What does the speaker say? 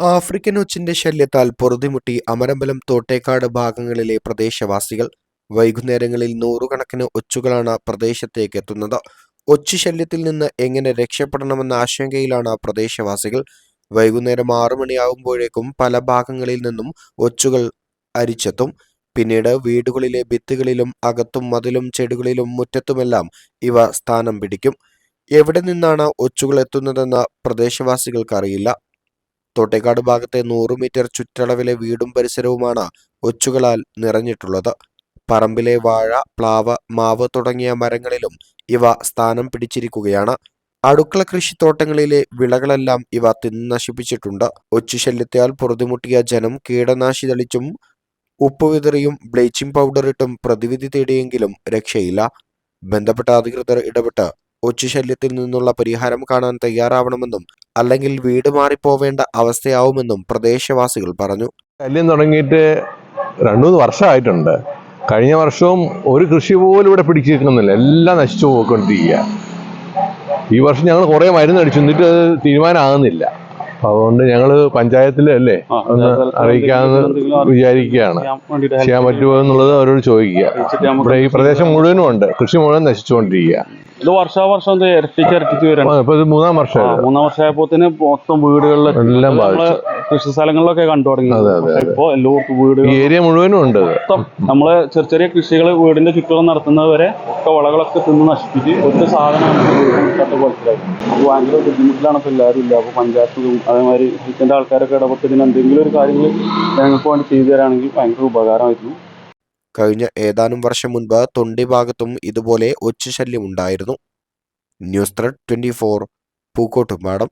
African ഒച്ചിന്റെ ശല്യത്താൽ പൊറുതിമുട്ടി അമരമ്പലം തോട്ടേക്കാട് ഭാഗങ്ങളിലെ പ്രദേശവാസികൾ. വൈകുന്നേരങ്ങളിൽ നൂറുകണക്കിന് ഒച്ചുകളാണ് പ്രദേശത്തേക്ക് എത്തുന്നത്. ഒച്ചു ശല്യത്തിൽ നിന്ന് എങ്ങനെ രക്ഷപ്പെടണമെന്ന ആശങ്കയിലാണ് പ്രദേശവാസികൾ. വൈകുന്നേരം ആറു മണിയാകുമ്പോഴേക്കും പല ഭാഗങ്ങളിൽ നിന്നും ഒച്ചുകൾ അരിച്ചെത്തും. പിന്നീട് വീടുകളിലെ ഭിത്തികളിലും അകത്തും മതിലും ചെടികളിലും മുറ്റത്തുമെല്ലാം ഇവ സ്ഥാനം പിടിക്കും. എവിടെ നിന്നാണ് ഒച്ചുകൾ എത്തുന്നതെന്ന് പ്രദേശവാസികൾക്കറിയില്ല. തോട്ടേക്കാട് ഭാഗത്തെ നൂറ് മീറ്റർ ചുറ്റളവിലെ വീടും പരിസരവുമാണ് ഒച്ചുകളാൽ നിറഞ്ഞിട്ടുള്ളത്. പറമ്പിലെ വാഴ പ്ലാവ് മാവ് തുടങ്ങിയ മരങ്ങളിലും ഇവ സ്ഥാനം പിടിച്ചിരിക്കുകയാണ്. അടുക്കള കൃഷിത്തോട്ടങ്ങളിലെ വിളകളെല്ലാം ഇവ തിന്നു നശിപ്പിച്ചിട്ടുണ്ട് ഒച്ചുശല്യത്താൽ പൊറുതിമുട്ടിയ ജനം കീടനാശി തളിച്ചും ഉപ്പ് വിതറിയും ബ്ലീച്ചിംഗ് പൗഡർ ഇട്ടും പ്രതിവിധി തേടിയെങ്കിലും രക്ഷയില്ല. ബന്ധപ്പെട്ട അധികൃതർ ഇടപെട്ട് ഒച്ചുശല്യത്തിൽ നിന്നുള്ള പരിഹാരം കാണാൻ തയ്യാറാവണമെന്നും അല്ലെങ്കിൽ വീട് മാറിപ്പോവേണ്ട അവസ്ഥയാവുമെന്നും പ്രദേശവാസികൾ പറഞ്ഞു. ശല്യം തുടങ്ങിയിട്ട് രണ്ടു മൂന്ന് വർഷമായിട്ടുണ്ട്. കഴിഞ്ഞ വർഷവും ഒരു കൃഷി പോലും ഇവിടെ പിടിച്ചു നിൽക്കുന്നില്ല എല്ലാം നശിച്ചു പോയിക്കൊണ്ടിരിക്കുക ഈ വർഷം ഞങ്ങൾ കുറേ മരുന്ന് അടിച്ചു. എന്നിട്ട് തീരുമാനമാകുന്നില്ല. അതുകൊണ്ട് ഞങ്ങൾ പഞ്ചായത്തിലല്ലേ ഒന്ന് അറിയിക്കാന്ന് അറിയിക്കാമെന്ന് വിചാരിക്കുകയാണ്. ചെയ്യാൻ പറ്റുമോ എന്നുള്ളത് അവരോട് ചോദിക്കുക. ഇവിടെ ഈ പ്രദേശം മുഴുവനും ഉണ്ട്. കൃഷി മുഴുവൻ നശിച്ചുകൊണ്ടിരിക്കുക. ഇത് വർഷാവർഷം ഇത് ഇരട്ടിച്ച് ഇരട്ടിച്ച് വരണം. ഇപ്പൊ ഇത് മൂന്നാം വർഷം മൂന്നാം തന്നെ മൊത്തം വീടുകളിൽ എല്ലാം നമ്മൾ കൃഷി സ്ഥലങ്ങളിലൊക്കെ കണ്ടു തുടങ്ങി. ഇപ്പോ എല്ലാവർക്കും വീട് ഏരിയ മുഴുവനും ഉണ്ട്. മൊത്തം നമ്മൾ ചെറിയ ചെറിയ കൃഷികൾ വീടിന്റെ ചുറ്റും നടത്തുന്നവരെ ഒക്കെ വളകളൊക്കെ തിന്ന് നശിപ്പിച്ച് ഒരു സാധനം പോലത്തിലായി അപ്പൊ ഭയങ്കര ബുദ്ധിമുട്ടിലാണ് ഇപ്പൊ എല്ലാവരും ഇല്ല? അപ്പൊ പഞ്ചായത്തും അതേമാതിരി ഇതിന്റെ ആൾക്കാരൊക്കെ ഇടപെട്ട് ഇതിന് എന്തെങ്കിലും ഒരു കാര്യങ്ങൾ ഞങ്ങൾക്ക് വേണ്ടി ചെയ്തു തരാണെങ്കിൽ ഭയങ്കര ഉപകാരമായിരുന്നു. കഴിഞ്ഞ ഏതാനും വർഷം മുൻപ് തൊണ്ടി ഭാഗത്തും ഇതുപോലെ ഒച്ചുശല്യം ഉണ്ടായിരുന്നു. News thread twenty four Pookkottumpadam